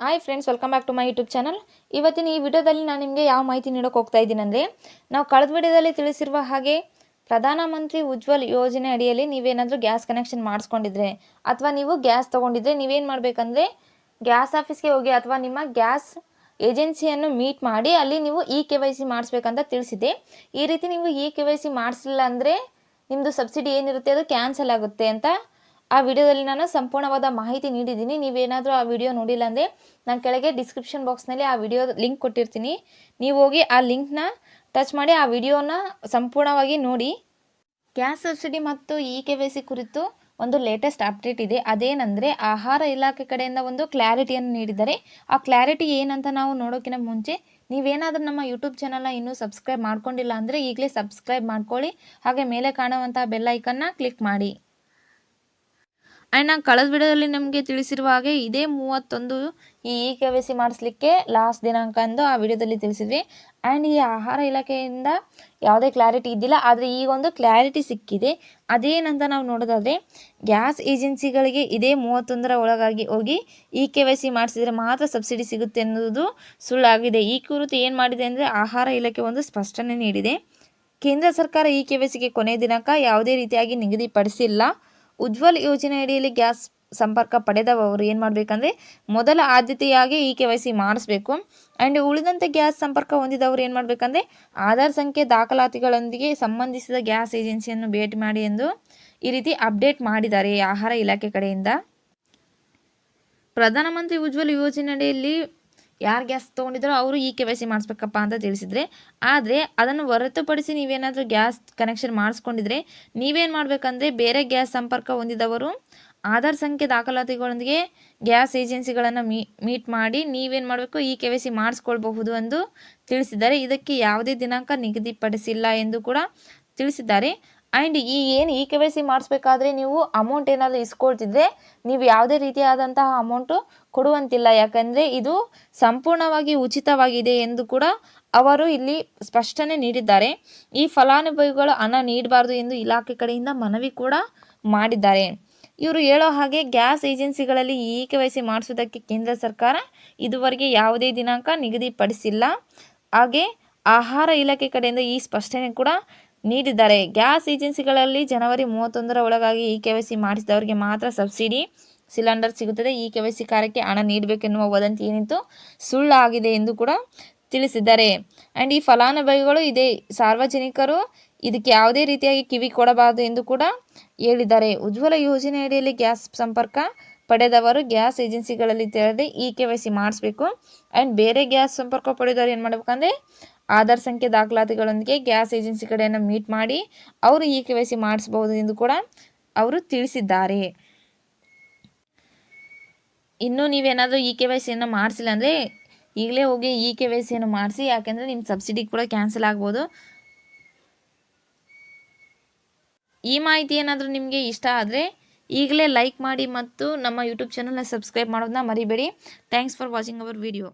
Hi friends welcome back to my YouTube channel ಇವತ್ತಿನ ಈ ವಿಡಿಯೋದಲ್ಲಿ ನಾನು ನಿಮಗೆ ಯಾವ ಮಾಹಿತಿ ನೀಡೋಕೆ ಹೋಗ್ತಾ ಇದ್ದೀನಿ ಅಂದರೆ, ನಾವು ಕಳೆದ ವಿಡಿಯೋದಲ್ಲಿ ತಿಳಿಸಿರುವ ಹಾಗೆ ಪ್ರಧಾನಮಂತ್ರಿ ಉಜ್ವಲ್ ಯೋಜನೆ ಅಡಿಯಲ್ಲಿ ನೀವೇನಾದರೂ ಗ್ಯಾಸ್ ಕನೆಕ್ಷನ್ ಮಾಡಿಸ್ಕೊಂಡಿದ್ರೆ, ಅಥವಾ ನೀವು ಗ್ಯಾಸ್ ತೊಗೊಂಡಿದ್ರೆ ನೀವೇನು ಮಾಡಬೇಕಂದ್ರೆ, ಗ್ಯಾಸ್ ಆಫೀಸ್ಗೆ ಹೋಗಿ ಅಥವಾ ನಿಮ್ಮ ಗ್ಯಾಸ್ ಏಜೆನ್ಸಿಯನ್ನು ಮೀಟ್ ಮಾಡಿ ಅಲ್ಲಿ ನೀವು ಇ ಕೆ ವೈ ಸಿ ಮಾಡಿಸ್ಬೇಕಂತ ತಿಳಿಸಿದೆ ಈ ರೀತಿ ನೀವು ಇ ಕೆ ವೈ ಸಿ ಮಾಡಿಸಿಲ್ಲ ಅಂದರೆ ನಿಮ್ಮದು ಸಬ್ಸಿಡಿ ಏನಿರುತ್ತೆ ಅದು ಕ್ಯಾನ್ಸಲ್ ಆಗುತ್ತೆ ಅಂತ ಆ ವಿಡಿಯೋದಲ್ಲಿ ನಾನು ಸಂಪೂರ್ಣವಾದ ಮಾಹಿತಿ ನೀಡಿದ್ದೀನಿ. ನೀವೇನಾದರೂ ಆ ವಿಡಿಯೋ ನೋಡಿಲ್ಲ ಅಂದರೆ ನಾನು ಕೆಳಗೆ ಡಿಸ್ಕ್ರಿಪ್ಷನ್ ಬಾಕ್ಸ್ನಲ್ಲಿ ಆ ವಿಡಿಯೋ ಲಿಂಕ್ ಕೊಟ್ಟಿರ್ತೀನಿ. ನೀವು ಹೋಗಿ ಆ ಲಿಂಕ್ನ ಟಚ್ ಮಾಡಿ ಆ ವಿಡಿಯೋನ ಸಂಪೂರ್ಣವಾಗಿ ನೋಡಿ. ಗ್ಯಾಸ್ ಸಬ್ಸಿಡಿ ಮತ್ತು ಇ ಕೆ ವೈ ಕುರಿತು ಒಂದು ಲೇಟೆಸ್ಟ್ ಅಪ್ಡೇಟ್ ಇದೆ. ಅದೇನೆಂದರೆ ಆಹಾರ ಇಲಾಖೆ ಕಡೆಯಿಂದ ಒಂದು ಕ್ಲಾರಿಟಿಯನ್ನು ನೀಡಿದ್ದಾರೆ. ಆ ಕ್ಲಾರಿಟಿ ಏನಂತ ನಾವು ನೋಡೋಕ್ಕಿಂತ ಮುಂಚೆ ನೀವೇನಾದರೂ ನಮ್ಮ ಯೂಟ್ಯೂಬ್ ಚಾನಲ್ನ ಇನ್ನೂ ಸಬ್ಸ್ಕ್ರೈಬ್ ಮಾಡ್ಕೊಂಡಿಲ್ಲ ಅಂದರೆ ಈಗಲೇ ಸಬ್ಸ್ಕ್ರೈಬ್ ಮಾಡ್ಕೊಳ್ಳಿ. ಹಾಗೆ ಮೇಲೆ ಕಾಣುವಂಥ ಬೆಲ್ಲೈಕನ್ನ ಕ್ಲಿಕ್ ಮಾಡಿ. ಆ್ಯಂಡ್ ನಾನು ಕಳೆದ ವಿಡಿಯೋದಲ್ಲಿ ನಮಗೆ ತಿಳಿಸಿರುವ ಹಾಗೆ ಇದೇ ಮೂವತ್ತೊಂದು ಈ ಇ ಕೆ ವೈ ಸಿ ಮಾಡಿಸ್ಲಿಕ್ಕೆ ಲಾಸ್ಟ್ ದಿನಾಂಕ ಎಂದು ಆ ವಿಡಿಯೋದಲ್ಲಿ ತಿಳಿಸಿದ್ವಿ. ಆ್ಯಂಡ್ ಈ ಆಹಾರ ಇಲಾಖೆಯಿಂದ ಯಾವುದೇ ಕ್ಲಾರಿಟಿ ಇದ್ದಿಲ್ಲ, ಆದರೆ ಈಗ ಒಂದು ಕ್ಲಾರಿಟಿ ಸಿಕ್ಕಿದೆ. ಅದೇನಂತ ನಾವು ನೋಡೋದಾದರೆ ಗ್ಯಾಸ್ ಏಜೆನ್ಸಿಗಳಿಗೆ ಇದೇ ಮೂವತ್ತೊಂದರ ಒಳಗಾಗಿ ಹೋಗಿ ಇ ಕೆ ವೈ ಸಿ ಮಾಡಿಸಿದರೆ ಮಾತ್ರ ಸಬ್ಸಿಡಿ ಸಿಗುತ್ತೆ ಅನ್ನೋದು ಸುಳ್ಳಾಗಿದೆ. ಈ ಕುರಿತು ಏನು ಮಾಡಿದೆ ಅಂದರೆ ಆಹಾರ ಇಲಾಖೆ ಒಂದು ಸ್ಪಷ್ಟನೆ ನೀಡಿದೆ. ಕೇಂದ್ರ ಸರ್ಕಾರ ಇ ಕೆ ವೈ ಸಿಗೆ ಕೊನೆಯ ದಿನಾಂಕ ಯಾವುದೇ ರೀತಿಯಾಗಿ ನಿಗದಿಪಡಿಸಿಲ್ಲ. ಉಜ್ವಲ್ ಯೋಜನೆ ಅಡಿಯಲ್ಲಿ ಗ್ಯಾಸ್ ಸಂಪರ್ಕ ಪಡೆದವರು ಏನು ಮಾಡಬೇಕಂದ್ರೆ, ಮೊದಲ ಆದ್ಯತೆಯಾಗಿ ಇ ಕೆ ವೈ ಸಿ ಮಾಡಿಸ್ಬೇಕು. ಆ್ಯಂಡ್ ಉಳಿದಂತೆ ಗ್ಯಾಸ್ ಸಂಪರ್ಕ ಹೊಂದಿದವರು ಏನು ಮಾಡಬೇಕಂದ್ರೆ, ಆಧಾರ್ ಸಂಖ್ಯೆ ದಾಖಲಾತಿಗಳೊಂದಿಗೆ ಸಂಬಂಧಿಸಿದ ಗ್ಯಾಸ್ ಏಜೆನ್ಸಿಯನ್ನು ಭೇಟಿ ಮಾಡಿ ಎಂದು ಈ ರೀತಿ ಅಪ್ಡೇಟ್ ಮಾಡಿದ್ದಾರೆ ಆಹಾರ ಇಲಾಖೆ ಕಡೆಯಿಂದ. ಪ್ರಧಾನಮಂತ್ರಿ ಉಜ್ವಲ್ ಯೋಜನೆ ಅಡಿಯಲ್ಲಿ ಯಾರು ಗ್ಯಾಸ್ ತೊಗೊಂಡಿದ್ರು ಅವರು ಈ ಕೆ ವೈ ಸಿ ಮಾಡಿಸ್ಬೇಕಪ್ಪ ಅಂತ ತಿಳಿಸಿದರೆ. ಆದರೆ ಅದನ್ನು ಹೊರತುಪಡಿಸಿ ನೀವೇನಾದರೂ ಗ್ಯಾಸ್ ಕನೆಕ್ಷನ್ ಮಾಡಿಸ್ಕೊಂಡಿದ್ರೆ ನೀವೇನು ಮಾಡಬೇಕಂದ್ರೆ ಬೇರೆ ಗ್ಯಾಸ್ ಸಂಪರ್ಕ ಹೊಂದಿದವರು ಆಧಾರ್ ಸಂಖ್ಯೆ ದಾಖಲಾತಿಗಳೊಂದಿಗೆ ಗ್ಯಾಸ್ ಏಜೆನ್ಸಿಗಳನ್ನು ಮೀ, ಮೀಟ್ ಮಾಡಿ ನೀವೇನು ಮಾಡಬೇಕು ಈ ಕೆ ವೈ ಸಿ ಮಾಡಿಸ್ಕೊಳ್ಬಹುದು ಎಂದು ತಿಳಿಸಿದ್ದಾರೆ. ಇದಕ್ಕೆ ಯಾವುದೇ ದಿನಾಂಕ ನಿಗದಿಪಡಿಸಿಲ್ಲ ಎಂದು ಕೂಡ ತಿಳಿಸಿದ್ದಾರೆ. ಆ್ಯಂಡ್ ಈ ಏನು ಇ ಕೆ ವೈ ಸಿ ಮಾಡಿಸ್ಬೇಕಾದ್ರೆ ನೀವು ಅಮೌಂಟ್ ಏನಾದರೂ ಇಸ್ಕೊಳ್ತಿದ್ರೆ ನೀವು ಯಾವುದೇ ರೀತಿಯಾದಂತಹ ಅಮೌಂಟು ಕೊಡುವಂತಿಲ್ಲ. ಯಾಕಂದರೆ ಇದು ಸಂಪೂರ್ಣವಾಗಿ ಉಚಿತವಾಗಿದೆ ಎಂದು ಕೂಡ ಅವರು ಇಲ್ಲಿ ಸ್ಪಷ್ಟನೆ ನೀಡಿದ್ದಾರೆ. ಈ ಫಲಾನುಭವಿಗಳು ಹಣ ನೀಡಬಾರ್ದು ಎಂದು ಇಲಾಖೆ ಕಡೆಯಿಂದ ಮನವಿ ಕೂಡ ಮಾಡಿದ್ದಾರೆ. ಇವರು ಹೇಳೋ ಹಾಗೆ ಗ್ಯಾಸ್ ಏಜೆನ್ಸಿಗಳಲ್ಲಿ ಇ ಕೆ ವೈ ಸಿ ಮಾಡಿಸೋದಕ್ಕೆ ಕೇಂದ್ರ ಸರ್ಕಾರ ಇದುವರೆಗೆ ಯಾವುದೇ ದಿನಾಂಕ ನಿಗದಿಪಡಿಸಿಲ್ಲ. ಹಾಗೆ ಆಹಾರ ಇಲಾಖೆ ಕಡೆಯಿಂದ ಈ ಸ್ಪಷ್ಟನೆ ಕೂಡ ನೀಡಿದ್ದಾರೆ. ಗ್ಯಾಸ್ ಏಜೆನ್ಸಿಗಳಲ್ಲಿ ಜನವರಿ ಮೂವತ್ತೊಂದರ ಒಳಗಾಗಿ ಇ ಕೆ ವೈ ಸಿ ಮಾಡಿಸಿದವರಿಗೆ ಮಾತ್ರ ಸಬ್ಸಿಡಿ ಸಿಲಿಂಡರ್ ಸಿಗುತ್ತದೆ. ಇ ಕೆ ವೈ ಸಿ ಕಾರ್ಯಕ್ಕೆ ಹಣ ನೀಡಬೇಕೆನ್ನುವ ವದಂತಿ ಏನಿತ್ತು? ಸುಳ್ಳಾಗಿದೆ ಎಂದು ಕೂಡ ತಿಳಿಸಿದ್ದಾರೆ. ಆ್ಯಂಡ್ ಈ ಫಲಾನುಭವಿಗಳು ಇದೇ ಸಾರ್ವಜನಿಕರು, ಇದಕ್ಕೆ ಯಾವುದೇ ರೀತಿಯಾಗಿ ಕಿವಿ ಕೊಡಬಾರದು ಎಂದು ಕೂಡ ಹೇಳಿದ್ದಾರೆ. ಉಜ್ವಲ ಯೋಜನೆ ಅಡಿಯಲ್ಲಿ ಗ್ಯಾಸ್ ಸಂಪರ್ಕ ಪಡೆದವರು ಗ್ಯಾಸ್ ಏಜೆನ್ಸಿಗಳಲ್ಲಿ ತೆರಳಿ ಇ ಕೆ ವೈ ಸಿ ಮಾಡಿಸ್ಬೇಕು. ಆ್ಯಂಡ್ ಬೇರೆ ಗ್ಯಾಸ್ ಸಂಪರ್ಕ ಪಡೆದವರು ಏನು ಮಾಡಬೇಕಂದ್ರೆ ಆಧಾರ್ ಸಂಖ್ಯೆ ದಾಖಲಾತಿಗಳೊಂದಿಗೆ ಗ್ಯಾಸ್ ಏಜೆನ್ಸಿ ಕಡೆಯನ್ನು ಮೀಟ್ ಮಾಡಿ ಅವರು ಇ ಕೆ ವೈ ಸಿ ಮಾಡಿಸಬಹುದು ಎಂದು ಕೂಡ ಅವರು ತಿಳಿಸಿದ್ದಾರೆ. ಇನ್ನೂ ನೀವೇನಾದರೂ ಇ ಕೆ ವೈ ಸಿಯನ್ನು ಮಾಡಿಸಿಲ್ಲ ಅಂದರೆ ಈಗಲೇ ಹೋಗಿ ಇ ಕೆ ವೈ ಸಿಯನ್ನು ಮಾಡಿಸಿ, ಯಾಕೆಂದರೆ ನಿಮ್ಮ ಸಬ್ಸಿಡಿ ಕೂಡ ಕ್ಯಾನ್ಸಲ್ ಆಗ್ಬೋದು. ಈ ಮಾಹಿತಿ ಏನಾದರೂ ನಿಮಗೆ ಇಷ್ಟ ಆದರೆ ಈಗಲೇ ಲೈಕ್ ಮಾಡಿ ಮತ್ತು ನಮ್ಮ ಯೂಟ್ಯೂಬ್ ಚಾನಲ್ನ ಸಬ್ಸ್ಕ್ರೈಬ್ ಮಾಡೋದನ್ನ ಮರಿಬೇಡಿ. Thanks for watching our video